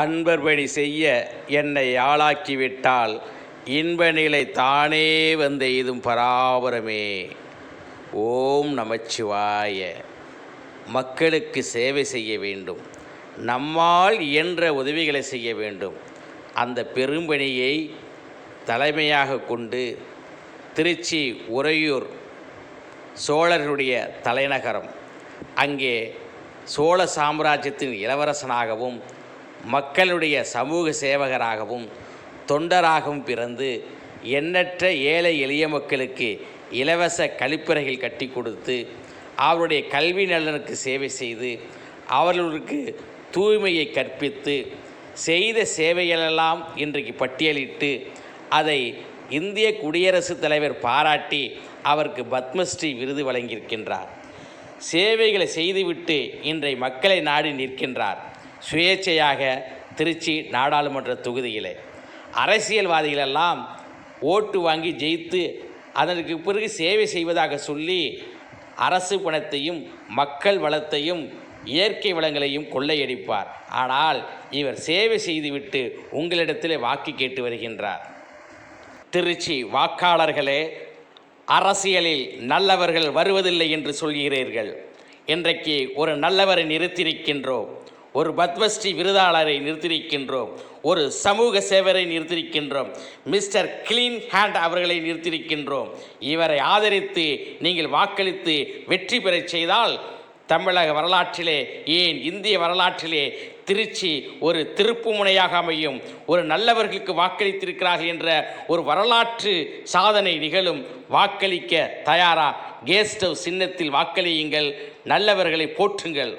அன்பர்படி செய்ய என்னை ஆளாக்கிவிட்டால் இன்ப நிலை தானே வந்து எய்தும் பராபரமே. ஓம் நமச்சிவாய. மக்களுக்கு சேவை செய்ய வேண்டும். நம்மால் இயன்ற உதவிகளை செய்ய வேண்டும். அந்த பெரும்பணியை தலைமையாக கொண்டு திருச்சி உறையூர் சோழர்களுடைய தலைநகரம் அங்கே சோழ சாம்ராஜ்யத்தின் இளவரசனாகவும் மக்களுடைய சமூக சேவகராகவும் தொண்டராகவும் பிறந்து எண்ணற்ற ஏழை எளிய மக்களுக்கு இலவச கழிப்பறைகள் கட்டி கொடுத்து அவருடைய கல்வி நலனுக்கு சேவை செய்து அவர்களுக்கு தூய்மையை கற்பித்து செய்த சேவைகளெல்லாம் இன்றைக்கு பட்டியலிட்டு அதை இந்திய குடியரசுத் தலைவர் பாராட்டி அவருக்கு பத்மஸ்ரீ விருது வழங்கியிருக்கின்றார். சேவைகளை செய்துவிட்டு இன்றை மக்களை நாடி நிற்கின்றார். சுயேட்சையாக திருச்சி நாடாளுமன்ற தொகுதியிலே. அரசியல்வாதிகளெல்லாம் ஓட்டு வாங்கி ஜெயித்து அதற்கு பிறகு சேவை செய்வதாக சொல்லி அரசு பணத்தையும் மக்கள் வளத்தையும் இயற்கை வளங்களையும் கொள்ளையடிப்பார். ஆனால் இவர் சேவை செய்துவிட்டு உங்களிடத்திலே வாக்கு கேட்டு வருகின்றார். திருச்சி வாக்காளர்களே அரசியலில் நல்லவர்கள் வருவதில்லை என்று சொல்கிறீர்கள். இன்றைக்கு ஒரு நல்லவரை நிறுத்தியிருக்கின்றோம். ஒரு பத்மஸ்ரீ விருதாளரை நிறுத்தியிருக்கின்றோம். ஒரு சமூக சேவரை நிறுத்தியிருக்கின்றோம். மிஸ்டர் கிளீன் ஹேண்ட் அவர்களை நிறுத்தியிருக்கின்றோம். இவரை ஆதரித்து நீங்கள் வாக்களித்து வெற்றி பெறச் செய்தால் தமிழக வரலாற்றிலே ஏன் இந்திய வரலாற்றிலே திருச்சி ஒரு திருப்பு முனையாக அமையும். ஒரு நல்லவர்களுக்கு வாக்களித்திருக்கிறார்கள் என்ற ஒரு வரலாற்று சாதனை நிகழும். வாக்களிக்க தயாரா? ஹவுஸ் சின்னத்தில் வாக்களியுங்கள். நல்லவர்களை போற்றுங்கள்.